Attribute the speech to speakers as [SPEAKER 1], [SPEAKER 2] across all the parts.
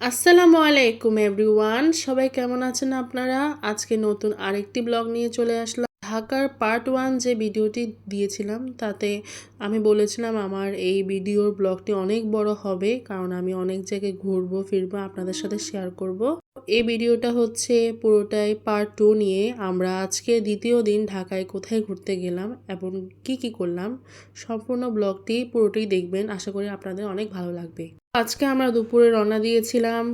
[SPEAKER 1] আসসালামু আলাইকুম এভরিওয়ান সবাই কেমন আছেন আপনারা? আজকে নতুন আরেকটি ব্লগ নিয়ে চলে আসলাম। ঢাকার পার্ট ওয়ান যে ভিডিওটি দিয়েছিলাম, তাতে আমি বলেছিলাম আমার এই ভিডিওর ব্লগটি অনেক বড় হবে, কারণ আমি অনেক জায়গায় ঘুরবো, ফিরবো, আপনাদের সাথে শেয়ার করব। এই ভিডিওটা হচ্ছে পুরোটাই পার্ট টু নিয়ে। আমরা আজকে দ্বিতীয় দিন ঢাকায় কোথায় ঘুরতে গেলাম এবং কি কি করলাম, সম্পূর্ণ ব্লগটি পুরোটাই দেখবেন। আশা করি আপনাদের অনেক ভালো লাগবে। আজকে আমরা দুপুরে রওনা দিয়েছিলাম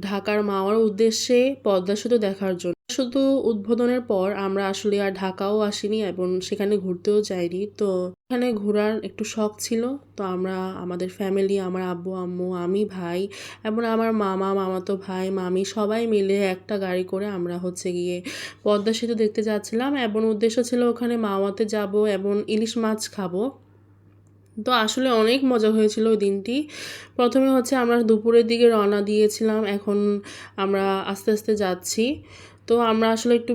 [SPEAKER 1] ঢাকার মাওয়ার উদ্দেশ্যে পদ্মা সেতু দেখার জন্য। শুধু উদ্বোধনের পর আমরা আসলে আর ঢাকাও আসিনি এবং সেখানে ঘুরতেও যাইনি। তো এখানে ঘোরার একটু শখ ছিল। তো আমরা, আমাদের ফ্যামিলি আমার আব্বু, আম্মু, আমি, ভাই এবং আমার মামা, মামাতো ভাই, মামি সবাই মিলে একটা গাড়ি করে আমরা হচ্ছে গিয়ে পদ্মা সেতু দেখতে যাচ্ছিলাম এবং উদ্দেশ্য ছিল ওখানে মাওয়াতে যাব এবং ইলিশ মাছ খাব। তো আসলে অনেক মজা হয়েছিল ওই দিনটি। প্রথমে হচ্ছে আমরা দুপুরের দিকে রওনা দিয়েছিলাম, এখন আমরা আস্তে আস্তে যাচ্ছি। তো আমরা আসলে একটু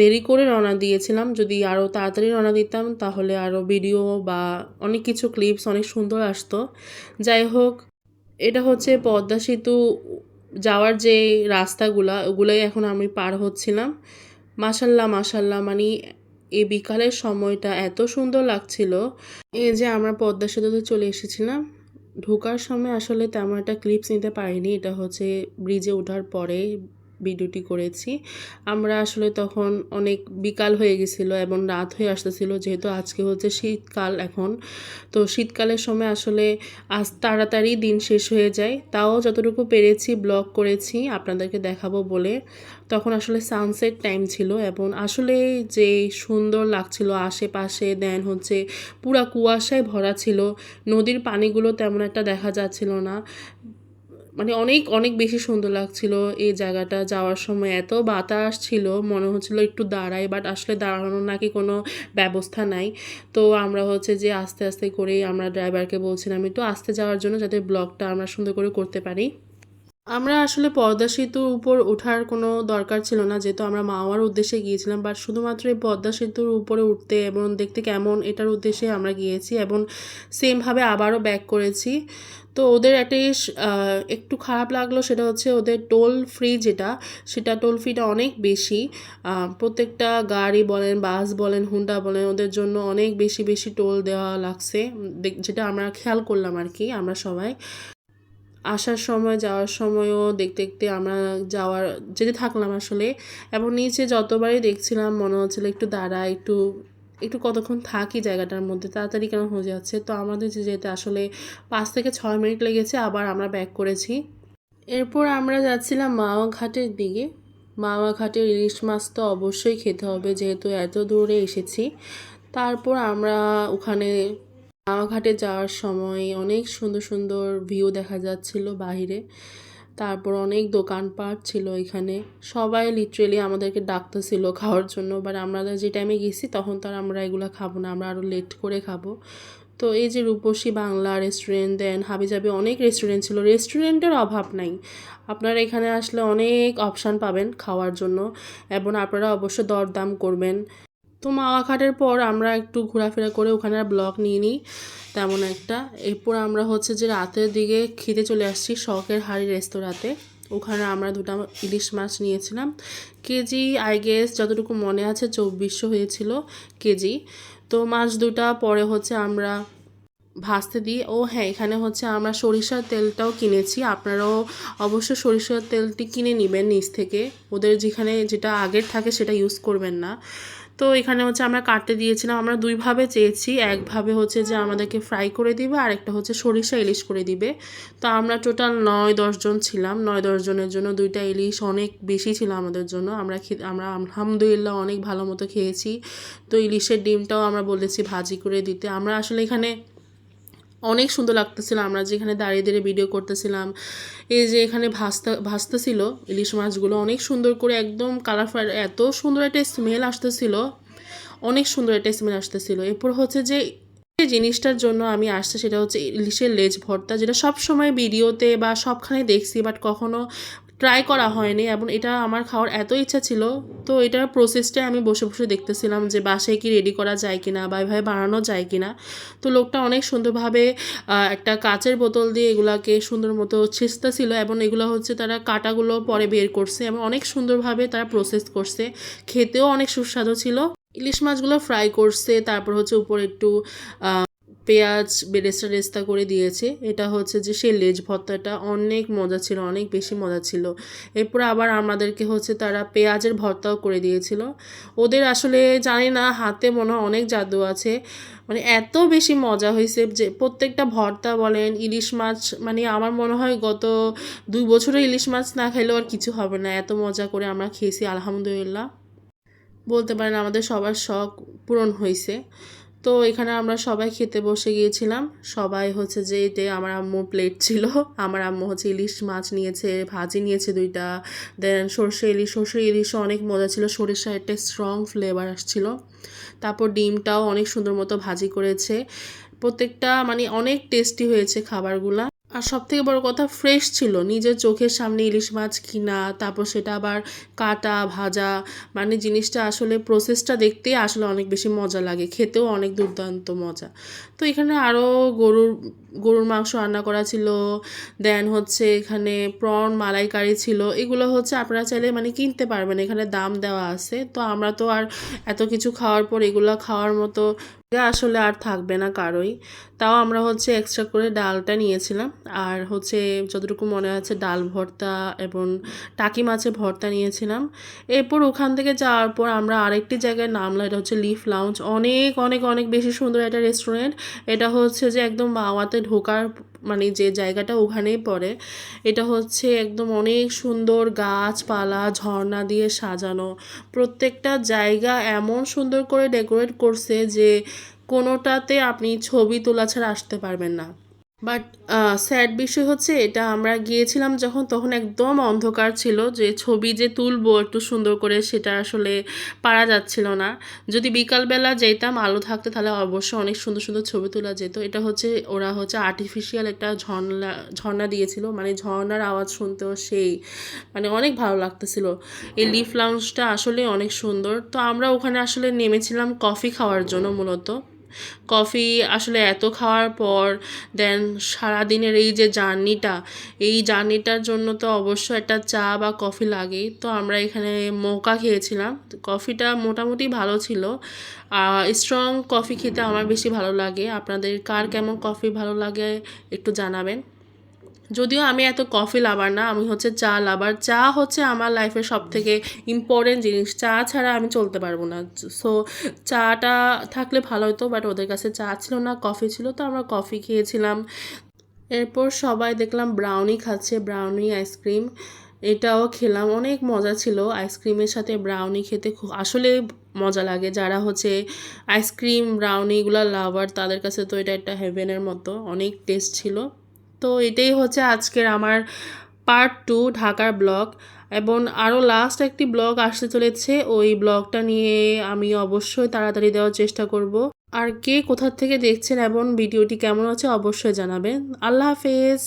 [SPEAKER 1] দেরি করে রওনা দিয়েছিলাম, যদি আরও তাড়াতাড়ি রওনা দিতাম তাহলে আরও ভিডিও বা অনেক কিছু ক্লিপস অনেক সুন্দর আসতো। যাই হোক, এটা হচ্ছে পদ্মা সেতু যাওয়ার যে রাস্তাগুলা, ওগুলোই এখন আমি পার হচ্ছিলাম। মাসাল্লাহ মাসাল্লাহ মানে এই বিকালের সময়টা এত সুন্দর লাগছিল। এই যে আমরা পদ্মা সেতুতে চলে এসেছিলাম, ঢোকার সময় আসলে তেমন একটা ক্লিপস নিতে পারিনি। এটা হচ্ছে ব্রিজে ওঠার পরে ভিডিওটি করেছি। আমরা আসলে তখন অনেক বিকাল হয়ে গেছিল এবং রাত হয়ে আসতেছিল, যেহেতু আজকে হচ্ছে শীতকাল এখন। তো শীতকালের সময় আসলে আজ তাড়াতাড়ি দিন শেষ হয়ে যায়। তাও যতটুকু পেরেছি, ব্লগ করেছি, আপনাদেরকে দেখাবো বলে। তখন আসলে সানসেট টাইম ছিল এবং আসলে যে সুন্দর লাগছিল আশেপাশে দেন হচ্ছে পুরা কুয়াশায় ভরা ছিল। নদীর পানিগুলো তেমন একটা দেখা যাচ্ছিল না। মানে অনেক অনেক বেশি সুন্দর লাগছিল এই জায়গাটা যাওয়ার সময়। এত বাতাস ছিল, মনে হচ্ছিল একটু দাঁড়াই বাট আসলে দাঁড়ানোর নাকি কোনো ব্যবস্থা নাই। তো আমরা হচ্ছে যে আস্তে আস্তে করেই আমরা ড্রাইভারকে বলছিলাম, একটু আস্তে যাওয়ার জন্য যাতে ব্লগটা আমরা সুন্দর করে করতে পারি। আমরা আসলে পদ্মা সেতুর উপর ওঠার কোনো দরকার ছিল না, যেহেতু আমরা মাওয়ার উদ্দেশ্যে গিয়েছিলাম বাট শুধুমাত্র এই পদ্মা সেতুর উপরে উঠতে এবং দেখতে কেমন এটার উদ্দেশ্যে আমরা গিয়েছি এবং সেমভাবে আবারও ব্যাক করেছি। তো ওদের একটা একটু খারাপ লাগল সেটা হচ্ছে ওদের টোল ফ্রি যেটা, সেটা টোল ফিটা অনেক বেশি। প্রত্যেকটা গাড়ি বলেন বাস বলেন হুন্ডা বলেন, ওদের জন্য অনেক বেশি বেশি টোল দেওয়া লাগছে যেটা আমরা খেয়াল করলাম আর কি, আমরা সবাই। আসার সময়, যাওয়ার সময়ও দেখতে দেখতে আমরা যাওয়ার, যেতে থাকলাম আসলে। এবং নিচে যতবারই দেখছিলাম, মনে হচ্ছিল একটু দাঁড়া, একটু একটু কতক্ষণ থাকি জায়গাটার মধ্যে, তাড়াতাড়ি কেন হয়ে যাচ্ছে? তো আমাদের যেতে আসলে পাঁচ থেকে ছয় মিনিট লেগেছে, আবার আমরা ব্যাক করেছি। এরপর আমরা যাচ্ছিলাম মাওয়া ঘাটের দিকে। মাওয়া ঘাটের ইলিশ মাছ তো অবশ্যই খেতে হবে, যেহেতু এত দূরে এসেছি। তারপর আমরা ওখানে ঘাটে যাওয়ার সময় অনেক সুন্দর সুন্দর ভিউ দেখা যাচ্ছিল বাহিরে। তারপর অনেক দোকানপাট ছিল এখানে। সবাই লিটারেলি আমাদেরকে ডাকতেছিল খাওয়ার জন্য বাট আমরা যে টাইমে গেছি তখন তো আর আমরা এগুলো খাব না, আমরা আরও লেট করে খাব। তো এই যে রূপসী বাংলা রেস্টুরেন্ট দেন হাবিজাবি অনেক রেস্টুরেন্ট ছিল। রেস্টুরেন্টের অভাব নাই। আপনারা এখানে আসলে অনেক অপশান পাবেন খাওয়ার জন্য, এবং আপনারা অবশ্য দরদাম করবেন। তো মাওয়া মাওয়াঘাটের পর আমরা একটু ঘোরাফেরা করে ওখানে আর নিয়ে নিই তেমন একটা। এরপর আমরা হচ্ছে যে রাতের দিকে খেতে চলে আসছি শখের হাড়ি রেস্তোরাঁতে। ওখানে আমরা দুটা ইলিশ মাছ নিয়েছিলাম। কেজি আই গেস যতটুকু মনে আছে চব্বিশশো হয়েছিল কেজি। তো মাছ দুটা পরে হচ্ছে আমরা ভাজতে দিই। ও হ্যাঁ এখানে হচ্ছে আমরা সরিষার তেলটাও কিনেছি। আপনারাও অবশ্য সরিষার তেলটি কিনে নেবেন নিচ থেকে। ওদের যেখানে যেটা আগের থাকে সেটা ইউজ করবেন না। তো এখানে হচ্ছে আমরা কাটতে দিয়েছিলাম, আমরা দুইভাবে চেয়েছি। একভাবে হচ্ছে যে আমাদেরকে ফ্রাই করে দিবে, আর একটা হচ্ছে সরিষা ইলিশ করে দিবে। তো আমরা টোটাল নয় দশজন ছিলাম। নয় দশজনের জন্য দুইটা ইলিশ অনেক বেশি ছিল আমাদের জন্য। আমরা আমরা আলহামদুলিল্লাহ অনেক ভালো মতো খেয়েছি। তো ইলিশের ডিমটাও আমরা বলেছি ভাজি করে দিতে। আমরা আসলে এখানে অনেক সুন্দর লাগতেছিল। আমরা যেখানে দাঁড়িয়ে দাঁড়িয়ে ভিডিও করতেছিলাম, এই যে এখানে ভাস্তা ভাসতেছিল ইলিশ মাছগুলো অনেক সুন্দর করে, একদম কালারফুল এত সুন্দর একটা স্মেল আসতেছিল। অনেক সুন্দর একটা স্মেল আসতেছিল। এরপর হচ্ছে যে যে জিনিসটার জন্য আমি আসছি সেটা হচ্ছে ইলিশের লেজ ভর্তা, যেটা সব সময় ভিডিওতে বা সবখানে দেখছি বাট কখনো ট্রাই করা হয়নি এবং এটা আমার খাওয়ার এত ইচ্ছা ছিল। তো এটার প্রসেসটাই আমি বসে বসে দেখতেছিলাম যে বাসায় কি রেডি করা যায় কিনা বা এভাবে বানানো যায় কিনা। তো লোকটা অনেক সুন্দরভাবে একটা কাচের বোতল দিয়ে এগুলাকে সুন্দর মতো ছিল এবং এগুলো হচ্ছে তারা কাটাগুলো পরে বের করছে এবং অনেক সুন্দরভাবে তারা প্রসেস করছে। খেতেও অনেক সুস্বাদু ছিল। ইলিশ মাছগুলো ফ্রাই করছে, তারপর হচ্ছে উপরে একটু পেঁয়াজ বেরেস্তা রেস্তা করে দিয়েছে। এটা হচ্ছে যে সেই লেজ ভর্তাটা অনেক মজা ছিল, অনেক বেশি মজা ছিল। এরপর আবার আমাদেরকে হচ্ছে তারা পেঁয়াজের ভর্তাও করে দিয়েছিল। ওদের আসলে জানি না, হাতে মনে হয় অনেক জাদু আছে। মানে এত বেশি মজা হয়েছে যে প্রত্যেকটা ভর্তা বলেন, ইলিশ মাছ মানে আমার মনে হয় গত দুই বছরে ইলিশ মাছ না খাইলেও আর কিছু হবে না। এত মজা করে আমরা খেয়েছি, আলহামদুলিল্লাহ। বলতে পারেন আমাদের সবার শখ পূরণ হয়েছে তো এখানে আমরা সবাই খেতে বসে গিয়েছিলাম। সবাই হচ্ছে যে এতে আমার আম্মু প্লেট ছিল। আমার আম্মু হচ্ছে ইলিশ মাছ নিয়েছে, ভাজি নিয়েছে দুইটা। দেন সর্ষে ইলিশ, সর্ষে ইলিশও অনেক মজা ছিল। সরিষা একটা স্ট্রং ফ্লেভার আসছিল। তারপর ডিমটাও অনেক সুন্দর মতো ভাজি করেছে। প্রত্যেকটা মানে অনেক টেস্টি হয়েছে খাবারগুলা। আর সব থেকে বড় কথা ফ্রেশ ছিল। নিজের চোখের সামনে ইলিশ মাছ কিনা, তারপর সেটা আবার কাটা, ভাজা মানে জিনিসটা আসলে প্রসেসটা দেখতেই আসলে অনেক বেশি মজা লাগে। খেতেও অনেক দুর্দান্ত মজা। তো এখানে আরও গরুর গরুর মাংস রান্না করা ছিল। দেন হচ্ছে এখানে প্রন মালাইকারি ছিল। এগুলো হচ্ছে আপনারা চাইলে মানে কিনতে পারবেন। এখানে দাম দেওয়া আছে। তো আমরা তো আর এত কিছু খাওয়ার পর এগুলো খাওয়ার মতো আসলে আর থাকবে না কারোই। তাও আমরা হচ্ছে এক্সট্রা করে ডালটা নিয়েছিলাম। আর হচ্ছে যতটুকু মনে আছে ডাল ভর্তা এবং টাকি মাছের ভর্তা নিয়েছিলাম। এরপর ওখান থেকে যাওয়ার পর আমরা আরেকটি জায়গায় নামলাম, এটা হচ্ছে লিফ লাউঞ্জ অনেক অনেক অনেক বেশি সুন্দর একটা রেস্টুরেন্ট এটা হচ্ছে যে একদম বাওয়াতে ঢোকার মানে যে জায়গাটা ওখানেই পড়ে। এটা হচ্ছে একদম অনেক সুন্দর গাছপালা, ঝর্ণা দিয়ে সাজানো। প্রত্যেকটা জায়গা এমন সুন্দর করে ডেকোরেট করছে যে কোনোটাতে আপনি ছবি তোলা ছাড়া আসতে পারবেন না। বাট স্যাড বিষয় হচ্ছে এটা আমরা গিয়েছিলাম যখন, তখন একদম অন্ধকার ছিল যে ছবি যে তুলবো একটু সুন্দর করে সেটা আসলে পারা যাচ্ছিল না। যদি বিকালবেলা যেতাম, আলো থাকতে, তাহলে অবশ্যই অনেক সুন্দর সুন্দর ছবি তোলা যেত। এটা হচ্ছে, ওরা হচ্ছে আর্টিফিশিয়াল একটা ঝর্ণা ঝর্ণা দিয়েছিল। মানে ঝর্ণার আওয়াজ শুনতেও সেই মানে অনেক ভালো লাগতেছিল। এই লিফ লাউঞ্জটা আসলে অনেক সুন্দর। তো আমরা ওখানে আসলে নেমেছিলাম কফি খাওয়ার জন্য মূলত। কফি আসলে এত খাওয়ার পর দেন সারাদিনের এই যে জার্নিটা, এই জার্নিটার জন্য তো অবশ্যই একটা চা বা কফি লাগেই। তো আমরা এখানে মোকা খেয়েছিলাম। কফিটা মোটামুটি ভালো ছিল। স্ট্রং কফি খেতে আমার বেশি ভালো লাগে। আপনাদের কার কেমন কফি ভালো লাগে একটু জানাবেন। যদিও আমি এত কফি লাভার না, আমি হচ্ছে চা লাভার চা হচ্ছে আমার লাইফের সব থেকে ইম্পর্টেন্ট জিনিস। চা ছাড়া আমি চলতে পারব না। সো চাটা থাকলে ভালো হতো বাট ওদের কাছে চা ছিল না কফি ছিল, তো আমরা কফি খেয়েছিলাম। এরপর সবাই দেখলাম ব্রাউনি খাচ্ছে ব্রাউনি আইসক্রিম এটাও খেলাম, অনেক মজা ছিল। আইসক্রিমের সাথে ব্রাউনি খেতে খুব, আসলে মজা লাগে। যারা হচ্ছে আইসক্রিম ব্রাউনি এগুলো লাভার তাদের কাছে তো এটা একটা হেভেনের মতো। অনেক টেস্ট ছিল। তো এটাই হচ্ছে আজকের আমার পার্ট টু ঢাকার ব্লগ। এবং আরও লাস্ট একটি ব্লগ আসতে চলেছে, ওই ব্লগটা নিয়ে আমি অবশ্যই তাড়াতাড়ি দেওয়ার চেষ্টা করব। আর কে কোথার থেকে দেখছেন এবং ভিডিওটি কেমন আছে অবশ্যই জানাবেন। আল্লাহ হাফেজ!